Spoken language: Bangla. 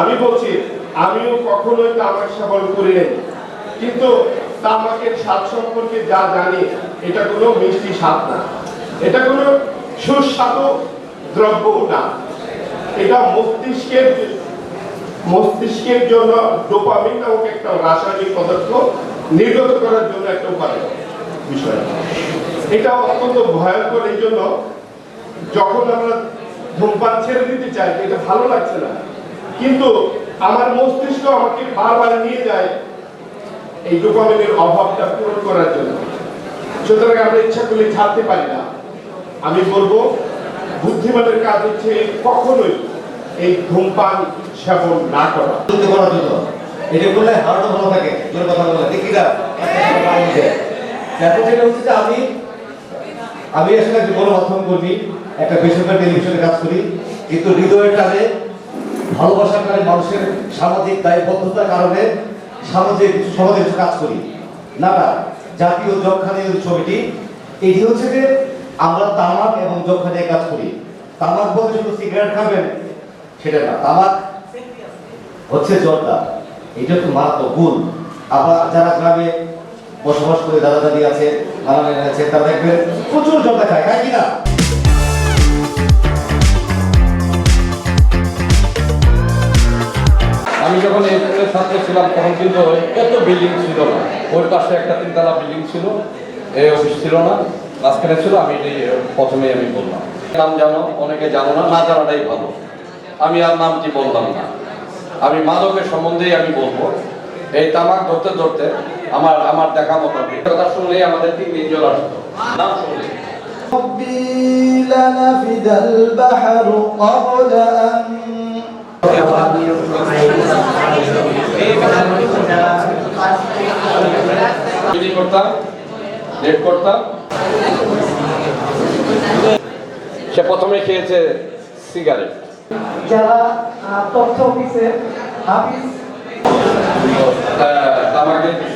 আমি বলছি, আমিও কখনোই তামাক সেবন করি নাই। কিন্তু তামাকের স্বাদ সম্পর্কে যা জানি, এটা কোনো মিষ্টি স্বাদ না। এটা কোনো সুস্বাদু দ্রব্যও না। এটা মস্তিষ্কের মস্তিষ্কের জন্য ডোপামিন নামক একটা রাসায়নিক পদার্থ নির্গত করার জন্য একটা উপাদান বিষয়। এটা অত্যন্ত ভয়ঙ্কর, এই জন্য যখন আমরা ধূমপান ছেড়ে দিতে চাই, এটা ভালো লাগছে না। কিন্তু আমার মস্তিষ্ক আমাকে বারবার নিয়ে যায় এই ডোপামিনের অভাবটা পূরণ করার জন্য। সুতরাং আমরা ইচ্ছা করলে ছাড়তে পারি না। আমি বলব, বুদ্ধিমানের কাজ হচ্ছে কখনোই এই ধূমপান সেবন না করা। জন্য এটা করলে হার্টও ভালো থাকে, জোর কথা বলে। এখন যেটা হচ্ছে যে আমি আমি আসলে একজন গণমাধ্যম কর্মী, একটা বেসরকারি টেলিভিশনে কাজ করি। কিন্তু হৃদয়ের টানে ভালোবাসার কারণে মানুষের সামাজিক দায়বদ্ধতার কারণে সামাজিক সমাজে কাজ করি। না জাতীয় যক্ষা নিয়ে ছবিটি, এটি হচ্ছে যে আমরা তামাক এবং যক্ষা নিয়ে কাজ করি। তামাক বলতে শুধু সিগারেট খাবেন, সেটা না, তামাক হচ্ছে জর্দা। এটা তো মারাত্মক গুণ আবার যারা গ্রামে বসবাস করে দাদা দাদি আছে আছে, তারা দেখবেন প্রচুর জর্দা খায় খায় কিনা আমি যখন এই স্কুলের ছাত্র ছিলাম তখন কিন্তু এত বিল্ডিং ছিল না ওর পাশে একটা তিনতলা বিল্ডিং ছিল এই অফিস ছিল না মাঝখানে ছিল আমি এটাই প্রথমেই আমি বললাম নাম জানো অনেকে জানো না না জানাটাই ভালো আমি আর নামটি বললাম না আমি মাদকের সম্বন্ধেই আমি বলবো এই তামাক ধরতে ধরতে আমার আমার দেখা মতো কথা শুনলেই আমাদের তিন দিন জ্বর আসতো নাম শুনলেই ربي لنفد البحر قبل أن যদি করতাম লেট করতাম সে প্রথমে খেয়েছে সিগারেট। যারা তথ্য অফিসের হাফিজ। তামাকের বিষয়ে